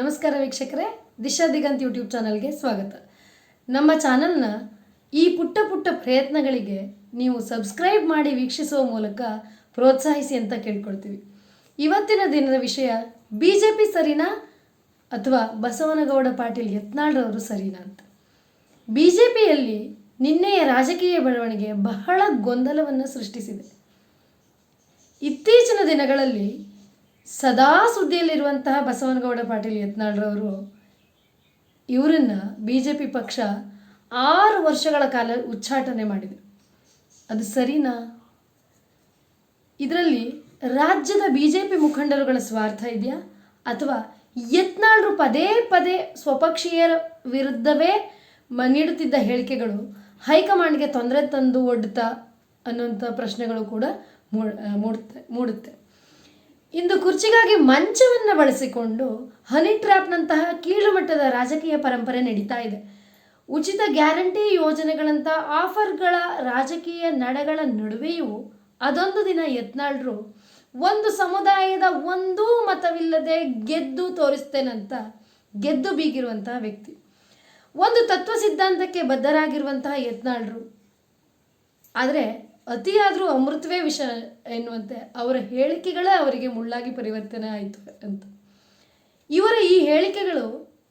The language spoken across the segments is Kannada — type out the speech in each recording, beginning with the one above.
ನಮಸ್ಕಾರ ವೀಕ್ಷಕರೇ, ದಿಶಾ ದಿಗಂತ್ ಯೂಟ್ಯೂಬ್ ಚಾನಲ್ಗೆ ಸ್ವಾಗತ. ನಮ್ಮ ಚಾನಲ್ನ ಈ ಪುಟ್ಟ ಪುಟ್ಟ ಪ್ರಯತ್ನಗಳಿಗೆ ನೀವು ಸಬ್ಸ್ಕ್ರೈಬ್ ಮಾಡಿ ವೀಕ್ಷಿಸುವ ಮೂಲಕ ಪ್ರೋತ್ಸಾಹಿಸಿ ಅಂತ ಕೇಳ್ಕೊಳ್ತೀವಿ. ಇವತ್ತಿನ ದಿನದ ವಿಷಯ ಬಿ ಜೆ ಪಿ ಸರಿನಾ ಅಥವಾ ಬಸವನಗೌಡ ಪಾಟೀಲ್ ಯತ್ನಾಳ್ರವರು ಸರಿನಾ ಅಂತ. ಬಿ ಜೆ ಪಿಯಲ್ಲಿ ನಿನ್ನೆಯ ರಾಜಕೀಯ ಬೆಳವಣಿಗೆ ಬಹಳ ಗೊಂದಲವನ್ನು ಸೃಷ್ಟಿಸಿದೆ. ಇತ್ತೀಚಿನ ದಿನಗಳಲ್ಲಿ ಸದಾ ಸುದ್ದಿಯಲ್ಲಿರುವಂತಹ ಬಸವನಗೌಡ ಪಾಟೀಲ್ ಯತ್ನಾಳ್ರವರು ಇವರನ್ನು ಬಿ ಜೆ ಪಿ ಪಕ್ಷ ಆರು ವರ್ಷಗಳ ಕಾಲ ಉಚ್ಚಾಟನೆ ಮಾಡಿದೆ. ಅದು ಸರಿನಾ? ಇದರಲ್ಲಿ ರಾಜ್ಯದ ಬಿ ಜೆ ಪಿ ಮುಖಂಡರುಗಳ ಸ್ವಾರ್ಥ ಇದೆಯಾ? ಅಥವಾ ಯತ್ನಾಳ್ರು ಪದೇ ಪದೇ ಸ್ವಪಕ್ಷೀಯರ ವಿರುದ್ಧವೇ ನೀಡುತ್ತಿದ್ದ ಹೇಳಿಕೆಗಳು ಹೈಕಮಾಂಡ್ಗೆ ತೊಂದರೆ ತಂದು ಒಡ್ಡುತ್ತಾ ಅನ್ನುವಂಥ ಪ್ರಶ್ನೆಗಳು ಕೂಡ ಮೂಡ್- ಮೂಡುತ್ತೆ ಮೂಡುತ್ತೆ. ಇಂದು ಕುರ್ಚಿಗಾಗಿ ಮಂಚವನ್ನು ಬಳಸಿಕೊಂಡು ಹನಿ ಟ್ರ್ಯಾಪ್ನಂತಹ ಕೀಳುಮಟ್ಟದ ರಾಜಕೀಯ ಪರಂಪರೆ ನಡೀತಾ ಇದೆ. ಉಚಿತ ಗ್ಯಾರಂಟಿ ಯೋಜನೆಗಳಂಥ ಆಫರ್ಗಳ ರಾಜಕೀಯ ನಡೆಗಳ ನಡುವೆಯೂ ಅದೊಂದು ದಿನ ಯತ್ನಾಳ್ರು, ಒಂದು ಸಮುದಾಯದ ಒಂದೂ ಮತವಿಲ್ಲದೆ ಗೆದ್ದು ತೋರಿಸ್ತೇನಂತ ಗೆದ್ದು ಬೀಗಿರುವಂತಹ ವ್ಯಕ್ತಿ. ಒಂದು ತತ್ವ ಸಿದ್ಧಾಂತಕ್ಕೆ ಬದ್ಧರಾಗಿರುವಂತಹ ಯತ್ನಾಳ್ರು. ಆದರೆ ಅತಿಯಾದರೂ ಅಮೃತವೇ ವಿಷ ಎನ್ನುವಂತೆ ಅವರ ಹೇಳಿಕೆಗಳೇ ಅವರಿಗೆ ಮುಳ್ಳಾಗಿ ಪರಿವರ್ತನೆ ಆಯಿತು ಅಂತ. ಇವರ ಈ ಹೇಳಿಕೆಗಳು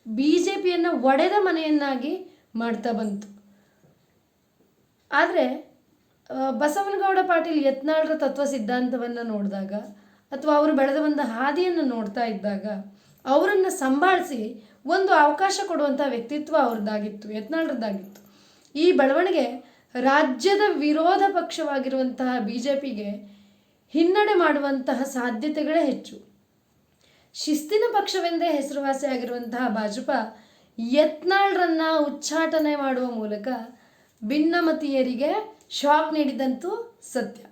ಬಿ ಜೆ ಪಿಯನ್ನು ಒಡೆದ ಮನೆಯನ್ನಾಗಿ ಮಾಡ್ತಾ ಬಂತು. ಆದರೆ ಬಸವನಗೌಡ ಪಾಟೀಲ್ ಯತ್ನಾಳ್ರ ತತ್ವ ಸಿದ್ಧಾಂತವನ್ನು ನೋಡಿದಾಗ ಅಥವಾ ಅವರು ಬೆಳೆದ ಬಂದ ಹಾದಿಯನ್ನು ನೋಡ್ತಾ ಇದ್ದಾಗ ಅವರನ್ನು ಸಂಭಾಳಿಸಿ ಒಂದು ಅವಕಾಶ ಕೊಡುವಂಥ ವ್ಯಕ್ತಿತ್ವ ಅವ್ರದ್ದಾಗಿತ್ತು, ಯತ್ನಾಳ್ರದ್ದಾಗಿತ್ತು. ಈ ಬೆಳವಣಿಗೆ ರಾಜ್ಯದ ವಿರೋಧ ಪಕ್ಷವಾಗಿರುವಂತಹ ಬಿ ಜೆ ಪಿಗೆ ಹಿನ್ನಡೆ ಮಾಡುವಂತಹ ಸಾಧ್ಯತೆಗಳೇ ಹೆಚ್ಚು. ಶಿಸ್ತಿನ ಪಕ್ಷವೆಂದೇ ಹೆಸರುವಾಸಿಯಾಗಿರುವಂತಹ ಭಾಜಪ ಯತ್ನಾಳ್ರನ್ನ ಉಚ್ಚಾಟನೆ ಮಾಡುವ ಮೂಲಕ ಭಿನ್ನಮತೀಯರಿಗೆ ಶಾಕ್ ನೀಡಿದಂತೂ ಸತ್ಯ.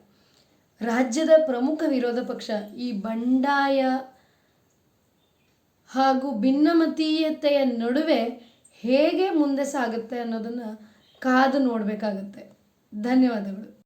ರಾಜ್ಯದ ಪ್ರಮುಖ ವಿರೋಧ ಪಕ್ಷ ಈ ಬಂಡಾಯ ಹಾಗೂ ಭಿನ್ನಮತೀಯತೆಯ ನಡುವೆ ಹೇಗೆ ಮುಂದೆ ಸಾಗುತ್ತೆ ಅನ್ನೋದನ್ನು ಕಾದು ನೋಡಬೇಕಾಗುತ್ತೆ. ಧನ್ಯವಾದಗಳು.